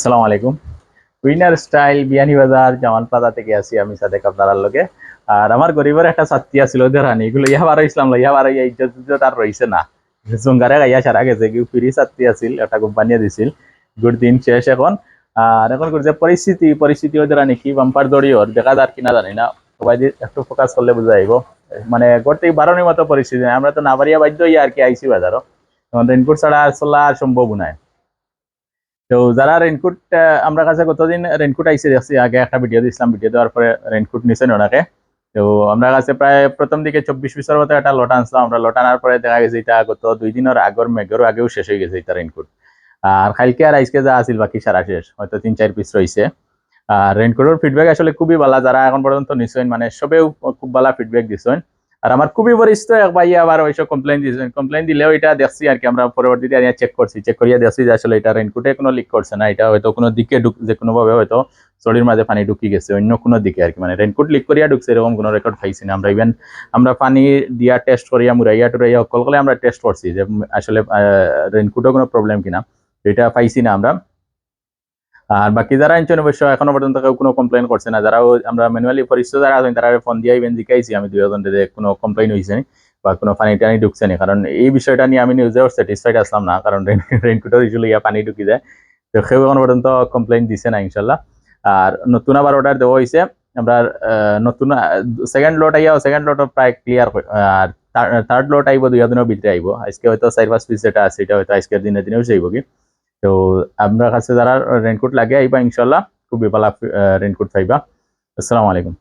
আসসালামু আলাইকুম। Winner style বিয়ানি বাজার জামান প্লাজা থেকে আছি আমি সাদেক আপনার লগে। আর আমার গরিবের একটা ছাত্রী আছিল ওদের রানী, এগুলো ইহাবার ইসলাম ইহাবার ইজ্জত ইজ্জত আর রয়েছে না। জঙ্গারে গাইয়া সারা গেছে, কি ফ্রি ছাত্রী আছিল, একটা কোম্পানিয়ে দিছিল। গুড দিন শেষ এখন। আর এখন করছে পরিস্থিতি পরিস্থিতি ওদের রানী কি বাম্পার দড়িও দেখা যার কিনা জানি না। সবাই একটু ফোকাস করলে বোঝা যাইব। মানে ঘর থেকে বারোনির মতো পরিস্থিতি আমরা তো না বাড়িয়া বাধ্য হইয়া আর কি আইসি বাজারও। রেনকোট ছাড়া আর চলা সম্ভব নয় তো যারা রেনকোট আমরা কাছে কতদিন রেনকোট আইসে দেখছি, আগে একটা ভিডিও দিয়েছিলাম ভিডিও দেওয়ার পরে রেনকোট নিছেন ওনাকে তো আমরা কাছে প্রায় প্রথম দিকে চব্বিশ পিসের মতো একটা লট আনছিলাম, আমরা লট আনার পরে দেখা গেছে, এটা গত দুই দিনের আগর মেঘেরও আগেও শেষ হয়ে গেছে এটা রেনকোট আর কালকে আর আজকে যা আছিল, বাকি সারা শেষ। হয়তো তিন চার পিস রয়েছে আর রেনকোটের ফিডব্যাক আসলে খুবই ভালো যারা এখন পর্যন্ত নিছেন মানে সবেও খুব ভালো ফিডব্যাক দিছেন। আর আমার খুবই পরিচিত এক ভাই আবার ওইসব কমপ্লেন দিয়েছেন কমপ্লেন দিলেও এটা দেখছি আর কি, আমরা পরবর্তীতে চেক করছি। চেক করিয়া দেখছি যে আসলে এটা রেনকোটে কোনো লিক করছে না, এটা হয়তো কোনো দিকে ঢুক যে কোনোভাবে হয়তো চড়ির মাঝে পানি ঢুকি গেছে, অন্য কোনো দিকে আর কি। মানে রেনকোট লিক করিয়া ঢুকছে, এরকম কোনো রেকর্ড পাইছি না। আমরা ইভেন আমরা পানি দিয়া টেস্ট করিয়া, মুরাইয়া টুরাইয়া অকল করে আমরা টেস্ট করছি যে আসলে রেনকোটও কোনো প্রবলেম কিনা। এটা পাইছি না আমরা। আর বাকি যারা আনছেন অবশ্য এখনও পর্যন্ত কেউ কোনো কমপ্লেন করছে না। যারা আমরা ম্যানুয়ালি পরিচিত যারা আছেন, তারা ফোন দিয়ে ইভেন জিকাইছি। আমি দুই একজন যে কোনো কমপ্লেন হয়েছে বা কোনো পানি টানি ঢুকছে নি। কারণ এই বিষয়টা নিয়ে আমি নিউজেও স্যাটিসফাইড আসলাম না, কারণ রেনকোটের ইস্যুলে ইয়া পানি ঢুকি যায়। তো কেউ এখনও পর্যন্ত কমপ্লেন দিছে না, ইনশাল্লাহ। আর নতুন আবার অর্ডার দেওয়া হয়েছে আমরা নতুন সেকেন্ড লট আইয়া সেকেন্ড লট প্রায় ক্লিয়ার আর থার্ড লট আইব, দুই দিনের ভিতরে আইব। আজকে হয়তো চার পাঁচ পিস যেটা আছে, এটা হয়তো আজকের দিনে দিনেও যাইব কি। তো আপনার কাছে যারা রেনকোট লাগে আইবা ইনশাল্লাহ খুবই ভালো রেনকোট পাইবা। আসসালামু আলাইকুম।